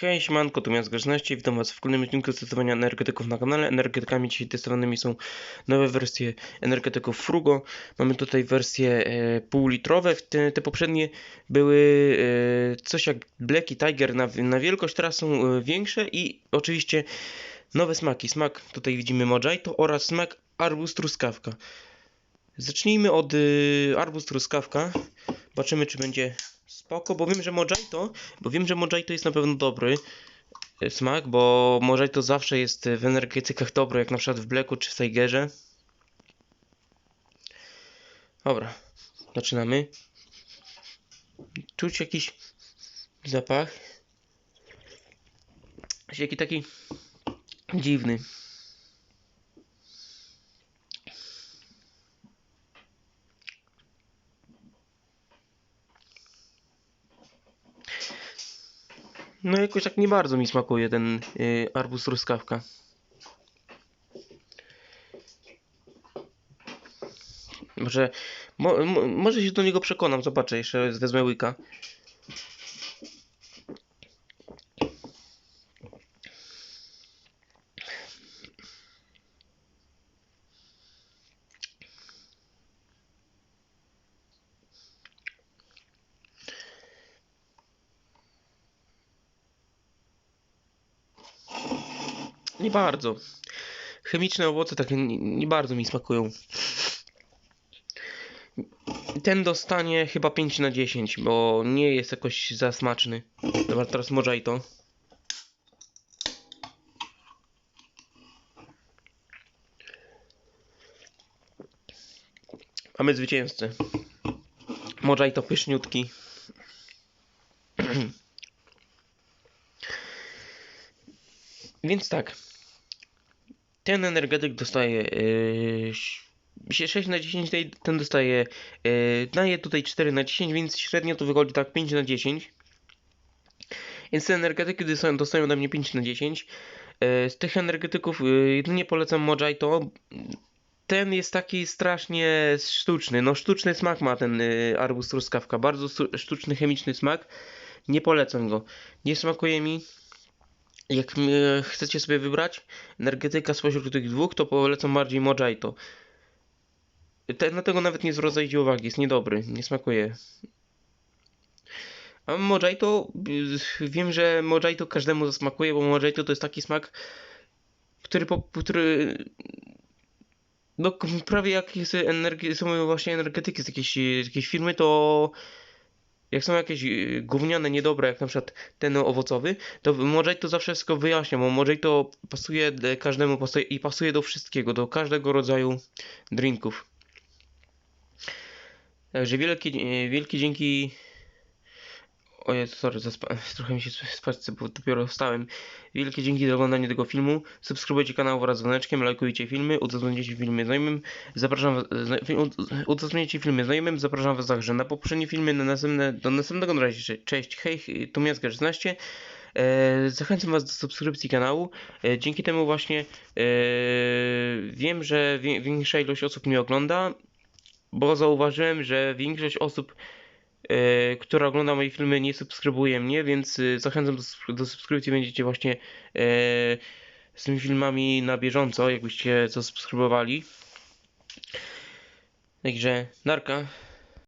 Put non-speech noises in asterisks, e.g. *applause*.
Hej, siemanko, tu Miast Grzeczności, witam was w kolejnym odcinku testowania energetyków na kanale. Energetykami dzisiaj testowanymi są nowe wersje energetyków Frugo. Mamy tutaj wersje e, półlitrowe, te, te poprzednie były e, coś jak Black i Tiger na, na wielkość, teraz są e, większe i oczywiście nowe smaki. Smak, tutaj widzimy Mojito oraz smak Arbus Truskawka. Zacznijmy od y, Arbus Truskawka, zobaczymy czy będzie spoko, bo wiem, że Mojito, bo wiem, że Mojito jest na pewno dobry e, smak, bo Mojito zawsze jest w energetykach dobry, jak na przykład w Blacku czy w Tigerze. Dobra, zaczynamy. Czuć jakiś zapach. Jaki taki dziwny. No jakoś tak nie bardzo mi smakuje ten y, arbuz truskawka. Może, mo, mo, może się do niego przekonam, zobaczę, jeszcze wezmę łyka. Nie bardzo. Chemiczne owoce takie nie, nie bardzo mi smakują. Ten dostanie chyba 5 na 10, bo nie jest jakoś za smaczny. Dobra, teraz Mojito. Mamy zwycięzcę. Mojito pyszniutki. *clears throat* Więc tak. Ten energetyk dostaje yy, 6 na 10, tej- ten dostaje yy, daje tutaj 4 na 10, więc średnio to wychodzi tak 5 na 10. Więc te energetyki dostają, dostają ode mnie 5 na 10. Yy, z tych energetyków yy, jedynie polecam Mojito. Ten jest taki strasznie sztuczny. No sztuczny smak ma ten yy, arbuz truskawka. Bardzo sztuczny, chemiczny smak. Nie polecam go. Nie smakuje mi. Jak e, chcecie sobie wybrać energetyka spośród tych dwóch, to polecam bardziej Mojito. Te, na tego nawet nie zwracajcie uwagi, jest niedobry, nie smakuje. A Mojito, y, wiem, że Mojito każdemu zasmakuje, bo Mojito to jest taki smak, który, po, który no prawie jak jest energi- są właśnie energetyki z jakiejś, z jakiejś firmy, to jak są jakieś y, gówniane, niedobre, jak na przykład ten owocowy, to Mojito zawsze wszystko wyjaśnia, bo Mojito pasuje e, każdemu pasuje, i pasuje do wszystkiego, do każdego rodzaju drinków. Także wielkie, e, wielkie dzięki. Ojej, sorry, zaspa- *laughs* trochę mi się spać, bo dopiero wstałem. Wielkie dzięki za oglądanie tego filmu. Subskrybujcie kanał wraz z dzwoneczkiem, lajkujcie filmy, udostępniajcie filmy znajomym. Zapraszam was, udostępniajcie filmy znajomym, zapraszam was także na poprzednie filmy, na następne, do następnego na razie. Cześć, hej, to Miast 16. E, zachęcam was do subskrypcji kanału. E, dzięki temu właśnie e, wiem, że większa ilość osób mnie ogląda, bo zauważyłem, że większość osób która ogląda moje filmy, nie subskrybuje mnie, więc e, zachęcam do, do subskrypcji. Będziecie właśnie e, z tymi filmami na bieżąco, jakbyście zasubskrybowali. Także, narka.